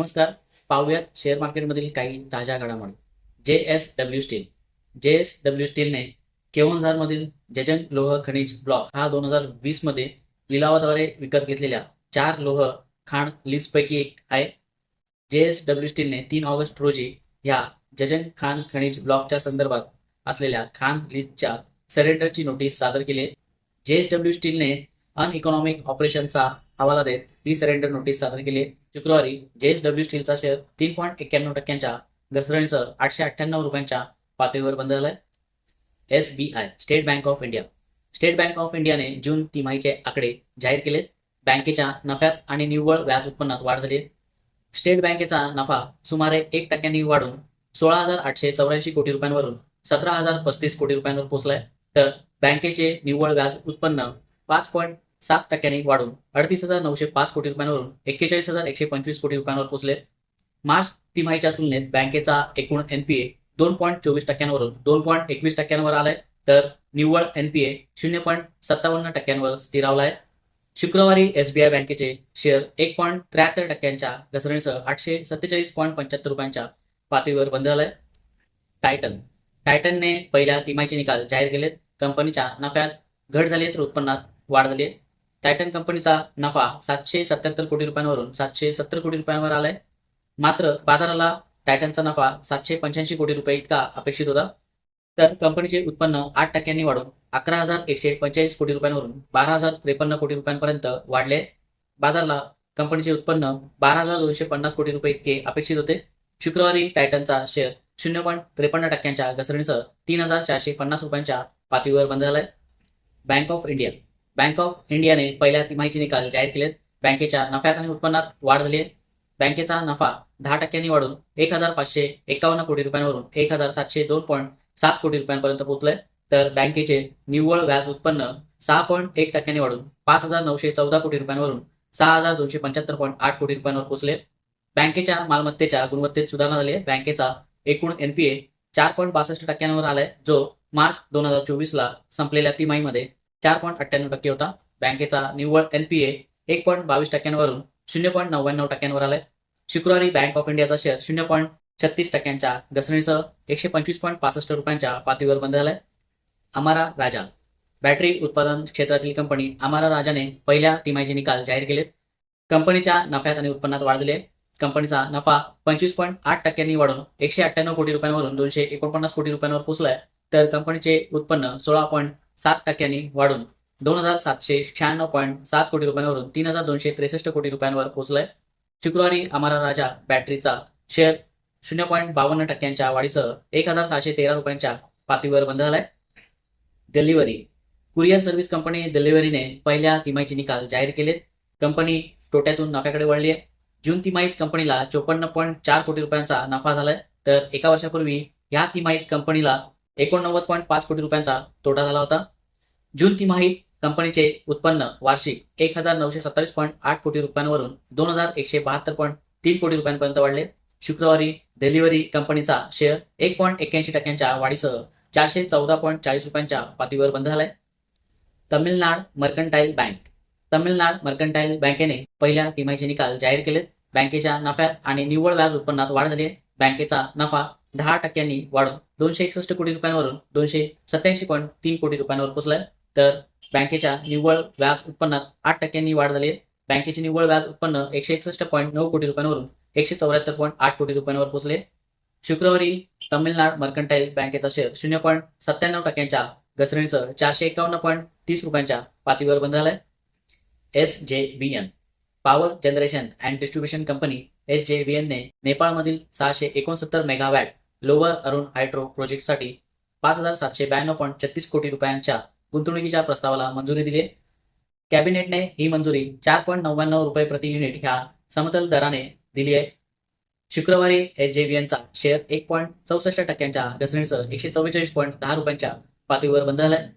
नमस्कार. पाहूयात शेअर मार्केटमधील काही ताज्या घडामोडी. J S W steel. J S W स्टीलने केवनझारमधील जजंग लोह खनिज ब्लॉक हा दोन हजार वीसमध्ये लिलावाद्वारे विकत घेतलेल्या चार लोह खाण लीजपैकी एक आहे. जे एस डब्ल्यू स्टीलने तीन ऑगस्ट रोजी या जजंग खान खनिज ब्लॉकच्या संदर्भात असलेल्या खान लीजच्या सरेंडरची नोटीस सादर केली. जे एस डब्ल्यू स्टीलने अनइकॉनॉमिक ऑपरेशनचा हवाला देत ही सरेंडर नोटीस सादर केली. आहे. शुक्रवारी जेएसडब्ल्यू स्टीलचा शेअर तीन पॉईंट एक्क्याण्णव टक्क्यांच्या घसरणीसह आठशे अठ्ठ्याण्णव रुपयांच्या पातळीवर बंद झालाय. S B I State Bank of India State Bank of इंडियाने जून तिमाहीचे आकडे जाहीर केलेत. बँकेच्या नफ्यात आणि निव्वळ व्याज उत्पन्नात वाढ झाली स्टेट बँकेचा नफा सुमारे एक टक्क्यांनी वाढून सोळा हजार आठशे चौऱ्याऐंशी कोटी रुपयांवरून सतरा हजार पस्तीस कोटी रुपयांवर पोहोचलाय. तर बँकेचे निव्वळ व्याज उत्पन्न पाच पॉईंट सात टक्क्यांनी वाढून अडतीस हजार नऊशे पाच कोटी रुपयांवरून एक्केचाळीस हजार एकशे पंचवीस कोटी रुपयांवर पोहोचले मार्च तिमाहीच्या तुलनेत बँकेचा एकूण एनपीए दोन पॉईंट चोवीस टक्क्यांवरून दोन पॉईंट एकवीस टक्क्यांवर आलाय. तर निव्वळ एनपीए शून्य पॉईंट सत्तावन्न टक्क्यांवर स्थिरावलाय. शुक्रवारी एसबीआय बँकेचे शेअर एक पॉईंट त्र्याहत्तर टक्क्यांच्या घसरणीसह आठशे सत्तेचाळीस पॉईंट पंच्याहत्तर रुपयांच्या पातळीवर बंद झालाय. टायटन. टायटनने पहिल्या तिमाहीचे निकाल जाहीर केलेत. कंपनीच्या नफ्यात घट झाली तर उत्पन्नात वाढ झाली आहे. टायटन कंपनीचा नफा सातशे सत्याहत्तर कोटी रुपयांवरून सातशे सत्तर कोटी रुपयांवर आलाय. मात्र बाजाराला टायटनचा नफा सातशे पंच्याऐंशी कोटी रुपये इतका अपेक्षित होता. तर कंपनीचे उत्पन्न आठ टक्क्यांनी वाढून अकरा हजार एकशे पंचेचाळीस कोटी रुपयांवरून बारा हजार त्रेपन्न कोटी रुपयांपर्यंत वाढले. बाजाराला कंपनीचे उत्पन्न बारा हजार दोनशे पन्नास कोटी रुपये इतके अपेक्षित होते. शुक्रवारी टायटनचा शेअर शून्य पॉईंट त्रेपन्न टक्क्यांच्या घसरणीसह तीन हजार चारशे पन्नास रुपयांच्या पातळीवर बंद झालाय. Bank of India Bank of इंडियाने पहिल्या तिमाहीचे निकाल जाहीर केलेत. बँकेच्या नफ्यात आणि उत्पन्नात वाढ झाली आहे. बँकेचा नफा दहा टक्क्यांनी वाढून एक हजार पाचशे एकावन्न कोटी रुपयांवरून एक हजार सातशे दोन पॉईंट सात कोटी रुपयांपर्यंत पोहोचलंय. तर बँकेचे निव्वळ व्याज उत्पन्न सहा पॉईंट एक टक्क्यांनी वाढून पाच हजार नऊशे चौदा कोटी रुपयांवरून सहा हजार दोनशे पंच्याहत्तर पॉईंट आठ कोटी रुपयांवर पोहोचले बँकेच्या मालमत्तेच्या गुणवत्तेत सुधारणा झाली आहे. बँकेचा एकूण एनपीए चार पॉईंट बासष्ट टक्क्यांवर आलाय जो मार्च दोन हजार चोवीसला संपलेल्या तिमाहीमध्ये चार पॉईंट अठ्ठ्याण्णव टक्के होता. बँकेचा निव्वळ एनपीए एक पॉईंट बावीस टक्क्यांवरून शून्य पॉईंट नव्याण्णव टक्क्यांवर आलाय. शुक्रवारी बँक ऑफ इंडियाचा शेअर शून्य पॉईंट छत्तीस टक्क्यांच्या घसरणीसह एकशे पंचवीस पॉईंट पासष्ट रुपयांच्या पातळीवर बंद झालाय. अमारा राजा. बॅटरी उत्पादन क्षेत्रातील कंपनी अमारा राजाने पहिल्या तिमाहीचे निकाल जाहीर केलेत. कंपनीच्या नफ्यात आणि उत्पन्नात वाढ दिली आहे कंपनीचा नफा पंचवीस पॉईंट आठ टक्क्यांनी वाढून एकशे अठ्ठ्याण्णव कोटी रुपयांवरून दोनशे एकोणपन्नास कोटी रुपयांवर पोहोचलाय. तर कंपनीचे उत्पन्न सोळा पॉईंट सात टक्क्यांनी वाढून दोन हजार सातशे शहाण्णव पॉईंट सात कोटी रुपयांवरून तीन हजार दोनशे त्रेसष्ट कोटी रुपयांवर पोहोचलाय. शुक्रवारी अमरा राजा बॅटरीचा शेअर शून्य पॉईंट बावन्न टक्क्यांच्या वाढीसह एक हजार सहाशे तेरा रुपयांच्या पातळीवर बंद झालाय डिलिव्हरी कुरिअर सर्व्हिस कंपनी डिलिव्हरीने पहिल्या तिमाहीचे निकाल जाहीर केलेत. कंपनी तोट्यातून नफ्याकडे वळली आहे जून तिमाहीत कंपनीला चोपन्न पॉईंट चार कोटी रुपयांचा नफा झालाय. तर एका वर्षापूर्वी या तिमाहीत कंपनीला एकोणनव्वद पॉईंट पाच कोटी रुपयांचा तोटा झाला होता. जून तिमाहीत कंपनीचे उत्पन्न वार्षिक एक हजार नऊशे सत्तावीस पॉईंट आठ कोटी रुपयांवरून दोन हजार एकशे बहात्तर पॉईंट तीन कोटी रुपयांपर्यंत वाढले. शुक्रवारी डिलिव्हरी कंपनीचा शेअर एक पॉईंट एक्क्याऐंशी टक्क्यांच्या वाढीसह चारशे चौदा पॉईंट चाळीस रुपयांच्या पातळीवर बंद झालाय. Tamilnad mercantile bank Tamilnad mercantile बँकेने पहिल्या तिमाहीचे निकाल जाहीर केलेत. बँकेच्या नफ्यात आणि निव्वळ व्याज उत्पन्नात वाढ झाली आहे बँकेचा नफा दहा टक्क्यांनी वाढून दोनशे एकसष्ट कोटी रुपयांवरून दोनशे सत्याऐंशी पॉईंट तीन कोटी रुपयांवर पोहोचलाय तर बँकेच्या निव्वळ व्याज उत्पन्नात आठ टक्क्यांनी वाढ झाली आहे. बँकेचे निव्वळ व्याज उत्पन्न एकशे एकसष्ट पॉईंट नऊ कोटी रुपयांवरून एकशे चौऱ्याहत्तर पॉईंट आठ कोटी रुपयांवर पोहोचले शुक्रवारी तमिळनाड मर्कंटाईल बँकेचा शेअर शून्य पॉईंट सत्त्याण्णव टक्क्यांच्या घसरणीसह चारशे एकावन्न पॉईंट तीस रुपयांच्या पातळीवर बंद झालाय. S J V N power generation and distribution company S J V एनने नेपाळमधील सहाशे एकोणसत्तर मेगावॅट लोअर अरुण हायड्रो प्रोजेक्टसाठी पाच हजार सातशे ब्याण्णव पॉईंट छत्तीस कोटी रुपयांच्या गुंतवणुकीच्या प्रस्तावाला मंजुरी दिली आहे. कॅबिनेटने ही मंजुरी चार पॉईंट नव्याण्णव रुपये प्रति युनिट ह्या समतल दराने दिली आहे. शुक्रवारी एच जे व्ही एनचा शेअर एक पॉईंट चौसष्ट टक्क्यांच्या घसरणीसह एकशे चव्वेचाळीस पॉईंट दहा रुपयांच्या पातळीवर बंद झालाय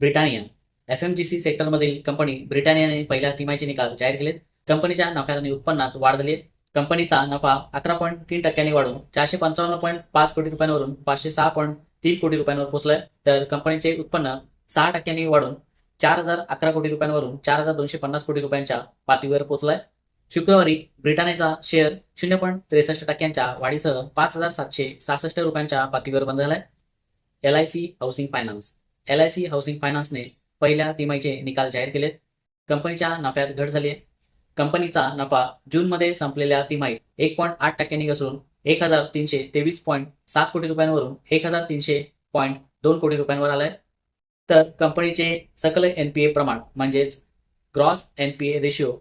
Britannia F M G C सेक्टरमधील कंपनी ब्रिटानियाने पहिल्या तिमाहीचे निकाल जाहीर केलेत. कंपनीच्या नफ्यात आणि उत्पन्नात वाढ झाली आहे. कंपनीचा नफा अकरा पॉईंट तीन टक्क्यांनी वाढून चारशे पंचावन्न पॉईंट पाच कोटी रुपयांवरून पाचशे सहा पॉईंट तीन कोटी रुपयांवर पोहोचलाय. तर कंपनीचे उत्पन्न सहा टक्क्यांनी वाढून चार हजार अकरा कोटी रुपयांवरून चार हजार दोनशे पन्नास कोटी रुपयांच्या पातळीवर पोहोचलाय. शुक्रवारी ब्रिटानेचा शेअर शून्य पॉईंट त्रेसष्ट टक्क्यांच्या वाढीसह पाच हजार सातशे सहासष्ट रुपयांच्या पातळीवर बंद झालाय. L I C housing finance. L I C housing फायनान्सने पहिल्या तिमाहीचे निकाल जाहीर केलेत. कंपनीच्या नफ्यात घट झाली आहे कंपनीचा नफा जूनमध्ये संपलेल्या तिमाहीत एक पॉईंट आठ टक्क्यांनी घसरून एक हजार तीनशे तेवीस पॉईंट सात कोटी रुपयांवरून एक हजार तीनशे पॉईंट दोन कोटी रुपयांवर आलाय. तर कंपनीचे सकल एन पी ए प्रमाण म्हणजेच gross N P A ratio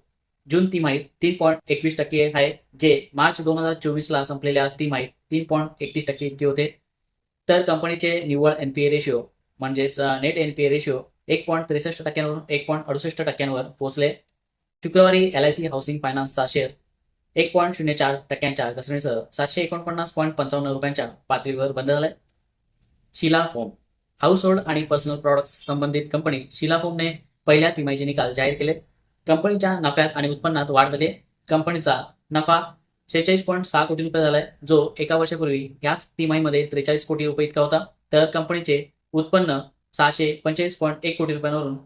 जून तिमाहीत तीन पॉईंट एकवीस टक्के आहे जे मार्च दोन हजार चोवीसला संपलेल्या तिमाहीत तीन पॉईंट एकतीस टक्के इतके होते. तर कंपनीचे निव्वळ एन पी ए रेशिओ म्हणजेच net N P A ratio एक पॉईंट त्रेसष्ट टक्क्यांवरून एक पॉईंट अडुसष्ट टक्क्यांवर पोहोचले. शुक्रवारी एल आय सी हाऊसिंग फायनान्सचा शेअर एक पॉईंट शून्य चार टक्क्यांच्या घसरणीसह सातशे एकोणपन्नास पॉईंट पंचावन्न रुपयांच्या पातळीवर बंद झालाय. शिला फोम हाऊस होल्ड आणि पर्सनल प्रॉडक्ट्स संबंधित कंपनी शिला फोमने पहिल्या तिमाहीचे निकाल जाहीर केले कंपनीच्या नफ्यात आणि उत्पन्नात वाढ झाली कंपनीचा नफा शेहेचाळीस पॉईंट सहा कोटी रुपये झालाय जो एका वर्षापूर्वी याच तिमाहीमध्ये त्रेचाळीस कोटी रुपये इतका होता. तर कंपनीचे उत्पन्न सहाशे पंचेचाळीस पॉईंट एक कोटी रुपयांवरून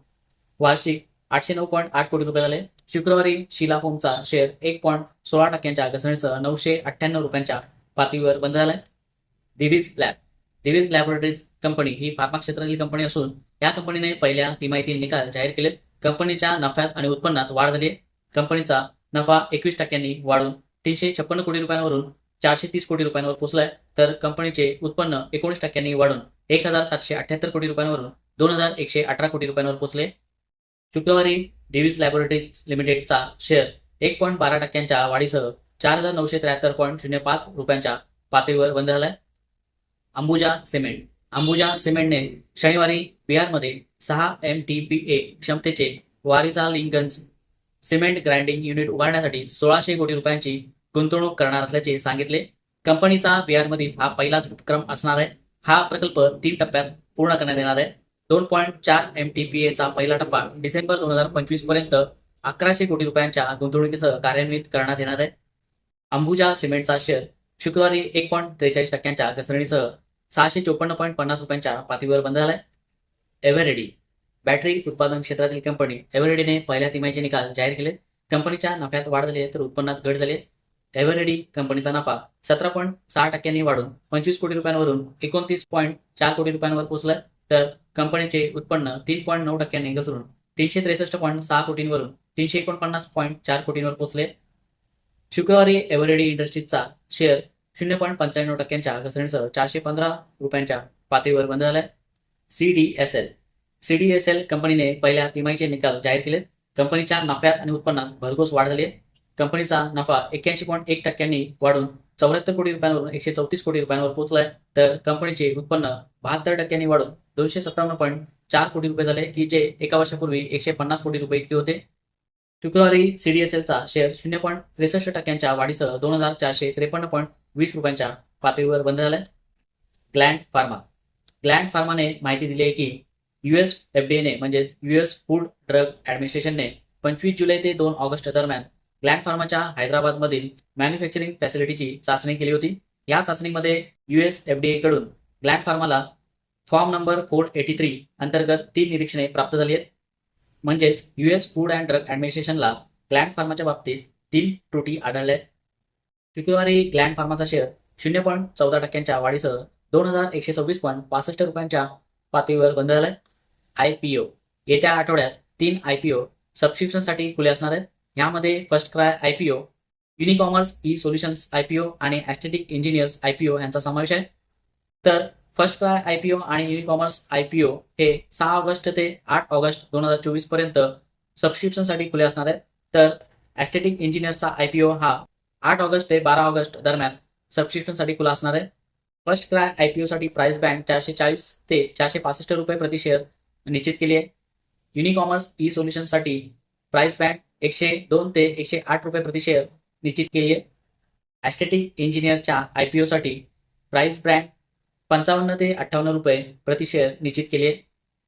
वार्षिक आठशे नऊ पॉईंट आठ कोटी रुपये झाले. शुक्रवारी शिला फोमचा शेअर एक पॉईंट सोळा टक्क्यांच्या घसरणीसह नऊशे अठ्ठ्याण्णव रुपयांच्या पातळीवर बंद झालाय. Divi's lab Divi's laboratories company ही फार्मा क्षेत्रातील कंपनी असून या कंपनीने पहिल्या तिमाहीतील निकाल जाहीर केले कंपनीच्या नफ्यात आणि उत्पन्नात वाढ झाली कंपनीचा नफा एकवीस टक्क्यांनी वाढून तीनशे छप्पन्न कोटी रुपयांवरून चारशे तीस कोटी रुपयांवर पोहोचलाय. तर कंपनीचे उत्पन्न एकोणीस टक्क्यांनी वाढून एक हजार सातशे अठ्ठ्याहत्तर कोटी रुपयांवरून दोन हजार एकशे अठरा कोटी रुपयांवर पोहोचले. शुक्रवारी डेव्हिस लॅबोरेटरीज लिमिटेडचा शेअर एक पॉईंट बारा टक्क्यांच्या वाढीसह चार हजार नऊशे त्र्याहत्तर पॉईंट शून्य पाच रुपयांच्या पातळीवर बंद झालाय. अंबुजा सिमेंट. अंबुजा सिमेंटने शनिवारी बिहारमध्ये सहा एम टी पी ए क्षमतेचे वारिसा लिंकन्स सिमेंट ग्राइंडिंग युनिट उभारण्यासाठी सोळाशे कोटी रुपयांची गुंतवणूक करणार असल्याचे सांगितले. कंपनीचा बिहारमधील हा पहिलाच उपक्रम असणार आहे. हा प्रकल्प तीन टप्प्यात पूर्ण करण्यात येणार आहे. दोन पॉईंट चार एम टी पी एचा पहिला टप्पा डिसेंबर दोन हजार पंचवीसपर्यंत अकराशे कोटी रुपयांच्या गुंतवणुकीसह कार्यान्वित करण्यात येणार आहे. अंबुजा सिमेंटचा शेअर शुक्रवारी एक पॉईंट त्रेचाळीस टक्क्यांच्या घसरणीसह सहाशे चोपन्न पॉईंट पन्नास रुपयांच्या पातळीवर बंद झालाय. एव्हरेडी बॅटरी उत्पादन क्षेत्रातील कंपनी एव्हरेडीने पहिल्या तिमाहीचे निकाल जाहीर केले. कंपनीच्या नफ्यात वाढ झाली तर उत्पन्नात घट झाली एव्हरेडी कंपनीचा नफा सतरा पॉईंट सहा टक्क्यांनी वाढून पंचवीस कोटी रुपयांवरून एकोणतीस पॉईंट चार कोटी रुपयांवर पोहोचलाय. तर कंपनीचे उत्पन्न तीन पॉईंट नऊ टक्क्यांनी घसरून तीनशे त्रेसष्ट पॉईंट सहा कोटींवरून तीनशे एकोणपन्नास पॉईंट चार कोटींवर पोहोचले. शुक्रवारी एव्हरेडी इंडस्ट्रीजचा शेअर शून्य पॉईंट पंच्याण्णव टक्क्यांच्या घसरणीसह चारशे पंधरा रुपयांच्या पातळीवर बंद झालाय. C D S L. C D S L कंपनीने पहिल्या तिमाहीचे निकाल जाहीर केले कंपनीच्या नफ्यात आणि उत्पन्नात भरघोस वाढ झाली आहे कंपनीचा नफा एक्क्याऐंशी पॉईंट एक टक्क्यांनी वाढून चौऱ्याहत्तर कोटी रुपयांवरून एकशे चौतीस कोटी रुपयांवर पोहोचलाय. तर कंपनीचे उत्पन्न बहात्तर टक्क्यांनी वाढून दोनशे सत्तावन्न पॉईंट चार कोटी रुपये झाले की जे एका वर्षापूर्वी एकशे पन्नास कोटी रुपये इतके होते. शुक्रवारी सीडीएसएलचा शेअर शून्य पॉईंट त्रेसष्ट टक्क्यांच्या वाढीसह दोन हजार चारशे त्रेपन्न पॉईंट वीस रुपयांच्या पातळीवर बंद झालाय. Gland pharma. ग्लँड फार्माने माहिती दिली आहे की युएस एफडीएने म्हणजेच युएस फूड ड्रग ॲडमिनिस्ट्रेशनने पंचवीस जुलै ते दोन ऑगस्ट दरम्यान ग्लँड फार्माच्या हैदराबादमधील मॅन्युफॅक्चरिंग फॅसिलिटीची चाचणी केली होती. या चाचणीमध्ये युएस एफडीए कडून Gland फार्माला form number four eighty three अंतर्गत तीन निरीक्षणे प्राप्त झाली आहेत. म्हणजेच युएस फूड अँड ड्रग ॲडमिनिस्ट्रेशनला ग्लँड फार्माच्या बाबतीत तीन त्रुटी आढळल्या आहेत. शुक्रवारी ग्लँड फार्माचा शेअर शून्य पॉईंट चौदा टक्क्यांच्या वाढीसह दोन हजार एकशे सव्वीस पॉईंट पासष्ट रुपयांच्या पातळीवर बंद झालाय. आय पी ओ येत्या आठवड्यात तीन आय पी ओ सबस्क्रिप्शनसाठी खुले असणार आहेत. यामध्ये first cry IPO Unicommerce e solutions IPO आणि ॲस्थेटिक इंजिनियर्स आयपीओ यांचा समावेश आहे. तर फर्स्ट क्राय आयपीओ आणि युनिकॉमर्स आयपीओ हे सहा ऑगस्ट ते आठ ऑगस्ट दोन हजार चोवीसपर्यंत सबस्क्रिप्शनसाठी खुले असणार आहेत. तर ॲस्टेटिक इंजिनियर्सचा आयपीओ हा आठ ऑगस्ट ते बारा ऑगस्ट दरम्यान सबस्क्रिप्शनसाठी खुला असणार आहे. फर्स्ट क्राय आयपीओसाठी प्राइस बँड चारशे चाळीस ते चारशे पासष्ट रुपये प्रति शेअर निश्चित केली आहे. युनिकॉमर्स ई सोल्युशनसाठी प्राइस बँड एकशे दोन ते एकशे आठ रुपये प्रति शेअर निश्चित केली आहे ॲस्टेटिक इंजिनियरच्या आय पी ओसाठी प्राईस ब्रँड पंचावन्न ते अठ्ठावन्न रुपये प्रति शेअर निश्चित केली आहे